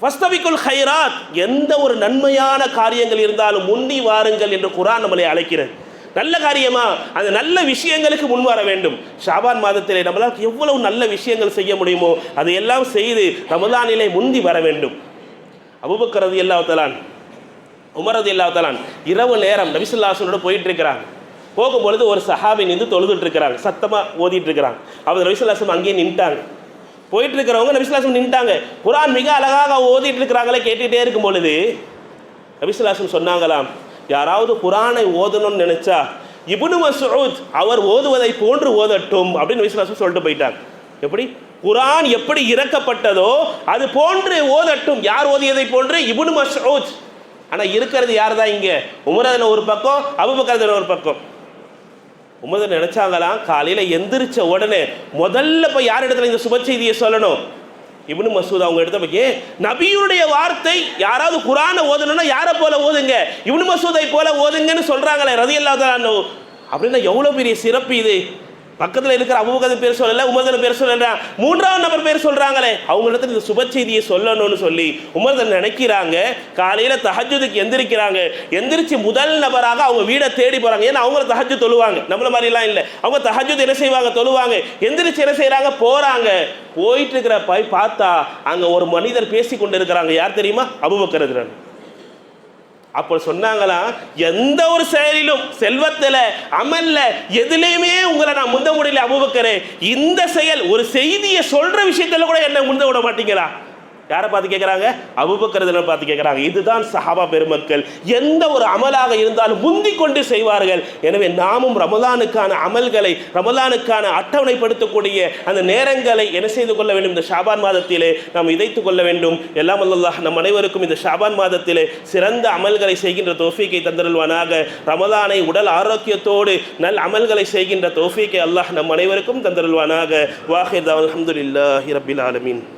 ஃபஸ்தபிக்குல் ஹைராத். எந்த ஒரு நன்மையான காரியங்கள் இருந்தாலும் முன்னி வாருங்கள் என்று குரான் நம்மளை அழைக்கிறது. நல்ல காரியமா? அந்த நல்ல விஷயங்களுக்கு முன் வர வேண்டும். ஷாபான் மாதத்திலே நம்மளால் எவ்வளவு நல்ல விஷயங்கள் செய்ய முடியுமோ அதையெல்லாம் செய்து ரமதானிலே முந்தி வர வேண்டும். அபுபக்கரது எல்லாத்தலான் உமரது எல்லாத்தலான் இரவு நேரம் நபிசுல்லாசனோட போயிட்டு இருக்கிறாங்க. போகும்பொழுது ஒரு சஹாபி நின்று தொழுதுட்டு இருக்கிறாங்க. சத்தமாக ஓதிட்டு இருக்கிறாங்க. அவர் நபிசுல்லாசம் அங்கேயே நின்ட்டாங்க. போயிட்டு இருக்கிறவங்க நபிசுல்லாசம் நின்ட்டாங்க குரான் மிக அழகாக ஓதிட்டு இருக்கிறாங்களே கேட்டுகிட்டே இருக்கும் பொழுது நபிசுல்லாசம் சொன்னாங்களாம் யாராவது குரானை ஓதணும்னு நினைச்சா இபுனு மசூத் அவர் ஓதுவதை போன்று ஓதட்டும் அப்படின்னு நபிசுல்லாசம் சொல்லிட்டு போயிட்டாங்க. எப்படி? குரான் எப்படி இறக்கப்பட்டதோ அது போன்று ஓதட்டும். யார் ஓதியதை போன்று? இபுனு மசூத். ஆனால் இருக்கிறது யார் தான் இங்கே உமரதுல ஒரு பக்கம் அபுபக்கரதுல ஒரு பக்கம். உமது நினைச்சாங்களாம் காலையில் எந்திரிச்ச உடனே முதல்ல போய் யார் இடத்துல இந்த சுப செய்தியை சொல்லணும்? இப்னு மசூத் அவங்க எடுத்த போய் நபியுடைய வார்த்தை யாராவது குரானை ஓதணும்னா யாரை போல ஓதுங்க? இப்னு மசூதை போல ஓதுங்கன்னு சொல்றாங்களே ரதி இல்லாத அப்படின்னா எவ்வளோ பெரிய சிறப்பு இது? பக்கத்தில் இருக்கிற அபுபக்கர் பேர் சொல்லல உமர்தன் பேர் சொல்லுறான் மூன்றாவது நபர் பேர் சொல்கிறாங்களே அவங்க இந்த சுப செய்தியை சொல்லணும்னு சொல்லி உமர்தன் நினைக்கிறாங்க. காலையில் தஹஜுதுக்கு எந்திரிக்கிறாங்க. எந்திரிச்சு முதல் நபராக அவங்க வீடை தேடி போகிறாங்க ஏன்னா அவங்க தஹஜு தொழுவாங்க. நம்மள மாதிரிலாம் இல்லை. அவங்க தஹஜுத் என்ன செய்வாங்க? தொழுவாங்க. எந்திரிச்சு என்ன செய்கிறாங்க போகிறாங்க போயிட்டு இருக்கிற போய் பார்த்தா அங்கே ஒரு மனிதர் பேசி கொண்டு இருக்கிறாங்க. யார் தெரியுமா? அபுபக்கர் இருக்கிறாங்க அப்போ சொன்னாங்களாம் எந்த ஒரு செயலிலும் செல்வத்தில் அமல்ல எதுலேயுமே உங்களை நான் முந்த முடியல அபுபக்கரே. இந்த செயல் ஒரு செய்தியை சொல்ற விஷயத்துல கூட என்ன முந்த விட மாட்டீங்களா? யாரை பார்த்து கேட்குறாங்க அபுபக்கரதில் பார்த்து கேட்குறாங்க இதுதான் சஹாபா பெருமக்கள். எந்த ஒரு அமலாக இருந்தாலும் முந்தி கொண்டு செய்வார்கள். எனவே நாமும் ரமலானுக்கான அமல்களை ரமலானுக்கான அட்டவணைப்படுத்தக்கூடிய அந்த நேரங்களை என்ன செய்து கொள்ள வேண்டும்? இந்த ஷாபான் மாதத்திலே நாம் இதைத்துக் கொள்ள வேண்டும். எல்லாம் அல்லாஹ் நம் அனைவருக்கும் இந்த ஷாபான் மாதத்திலே சிறந்த அமல்களை செய்கின்ற தோஃபீக்கை தந்தருள்வானாக. ரமலானை உடல் ஆரோக்கியத்தோடு நல் அமல்களை செய்கின்ற தோஃபீக்கை அல்லாஹ் நம் அனைவருக்கும் தந்தருள்வானாக. வாஹிர் அல்ஹம்துலில்லாஹி ரபில் ஆலமீன்.